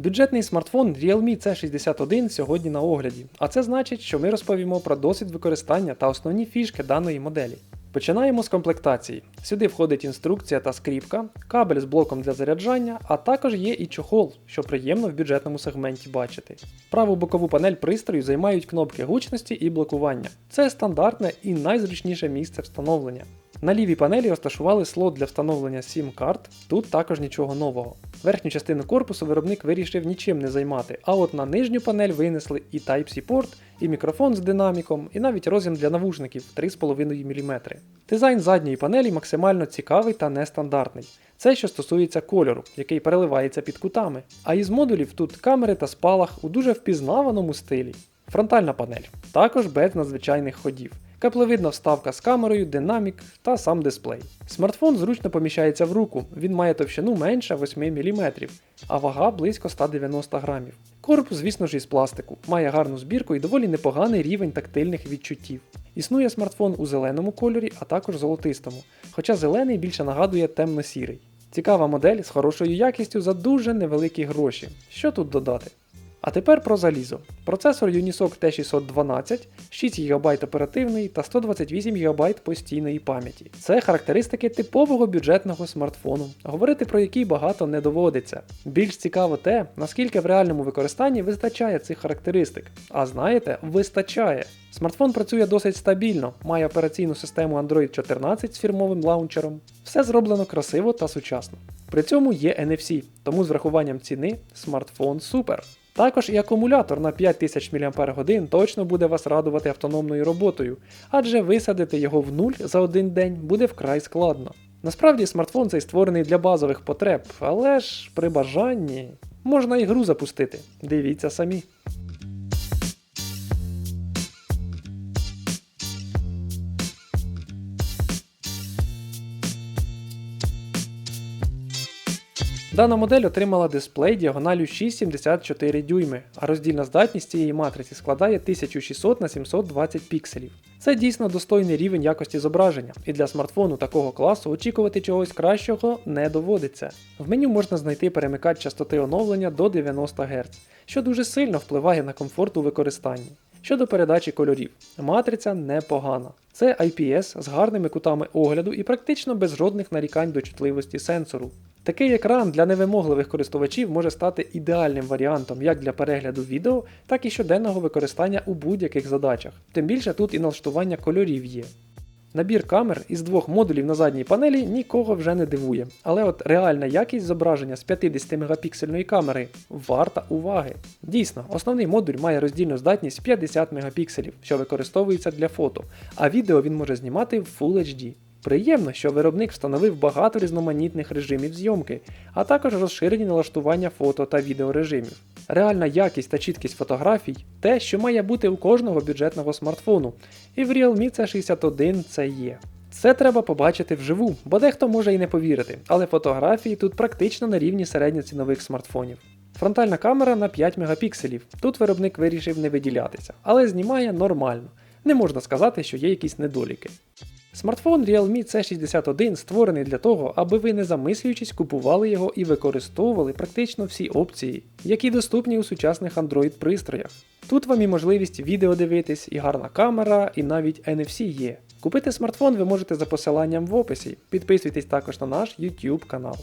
Бюджетний смартфон Realme C61 сьогодні на огляді, а це значить, що ми розповімо про досвід використання та основні фішки даної моделі. Починаємо з комплектації. Сюди входить інструкція та скріпка, кабель з блоком для заряджання, а також є і чохол, що приємно в бюджетному сегменті бачити. Праву бокову панель пристрою займають кнопки гучності і блокування. Це стандартне і найзручніше місце встановлення. На лівій панелі розташували слот для встановлення SIM карт, тут також нічого нового. Верхню частину корпусу виробник вирішив нічим не займати, а от на нижню панель винесли і Type-C порт, і мікрофон з динаміком, і навіть роз'єм для навушників 3,5 мм. Дизайн задньої панелі максимально цікавий та нестандартний. Це що стосується кольору, який переливається під кутами. А із модулів тут камери та спалах у дуже впізнаваному стилі. Фронтальна панель, також без надзвичайних ходів. Каплевидна вставка з камерою, динамік та сам дисплей. Смартфон зручно поміщається в руку, він має товщину менше 8 мм, а вага близько 190 грамів. Корпус, звісно ж, із пластику, має гарну збірку і доволі непоганий рівень тактильних відчуттів. Існує смартфон у зеленому кольорі, а також золотистому, хоча зелений більше нагадує темно-сірий. Цікава модель з хорошою якістю за дуже невеликі гроші. Що тут додати? А тепер про залізо. Процесор Unisoc T612, 6 ГБ оперативної та 128 ГБ постійної пам'яті. Це характеристики типового бюджетного смартфону, говорити про який багато не доводиться. Більш цікаво те, наскільки в реальному використанні вистачає цих характеристик. А знаєте, вистачає. Смартфон працює досить стабільно, має операційну систему Android 14 з фірмовим лаунчером. Все зроблено красиво та сучасно. При цьому є NFC, тому з врахуванням ціни смартфон супер. Також і акумулятор на 5000 мАч точно буде вас радувати автономною роботою, адже висадити його в нуль за один день буде вкрай складно. Насправді смартфон цей створений для базових потреб, але ж при бажанні можна і гру запустити. Дивіться самі. Дана модель отримала дисплей діагоналю 6,74 дюйми, а роздільна здатність цієї матриці складає 1600 на 720 пікселів. Це дійсно достойний рівень якості зображення, і для смартфону такого класу очікувати чогось кращого не доводиться. В меню можна знайти перемикач частоти оновлення до 90 Гц, що дуже сильно впливає на комфорт у використанні. Щодо передачі кольорів, матриця непогана. Це IPS з гарними кутами огляду і практично без жодних нарікань до чутливості сенсору. Такий екран для невимогливих користувачів може стати ідеальним варіантом як для перегляду відео, так і щоденного використання у будь-яких задачах. Тим більше тут і налаштування кольорів є. Набір камер із двох модулів на задній панелі нікого вже не дивує, але от реальна якість зображення з 50 мегапіксельної камери варта уваги. Дійсно, основний модуль має роздільну здатність 50 мегапікселів, що використовується для фото, а відео він може знімати в Full HD. Приємно, що виробник встановив багато різноманітних режимів зйомки, а також розширені налаштування фото та відеорежимів. Реальна якість та чіткість фотографій те, що має бути у кожного бюджетного смартфону, і в Realme C61 це є. Це треба побачити вживу, бо дехто може і не повірити, але фотографії тут практично на рівні середньоцінових смартфонів. Фронтальна камера на 5 мегапікселів. Тут виробник вирішив не виділятися, але знімає нормально. Не можна сказати, що є якісь недоліки. Смартфон Realme C61 створений для того, аби ви не замислюючись купували його і використовували практично всі опції, які доступні у сучасних Android пристроях. Тут вам і можливість відео дивитись, і гарна камера, і навіть NFC є. Купити смартфон ви можете за посиланням в описі. Підписуйтесь також на наш YouTube канал.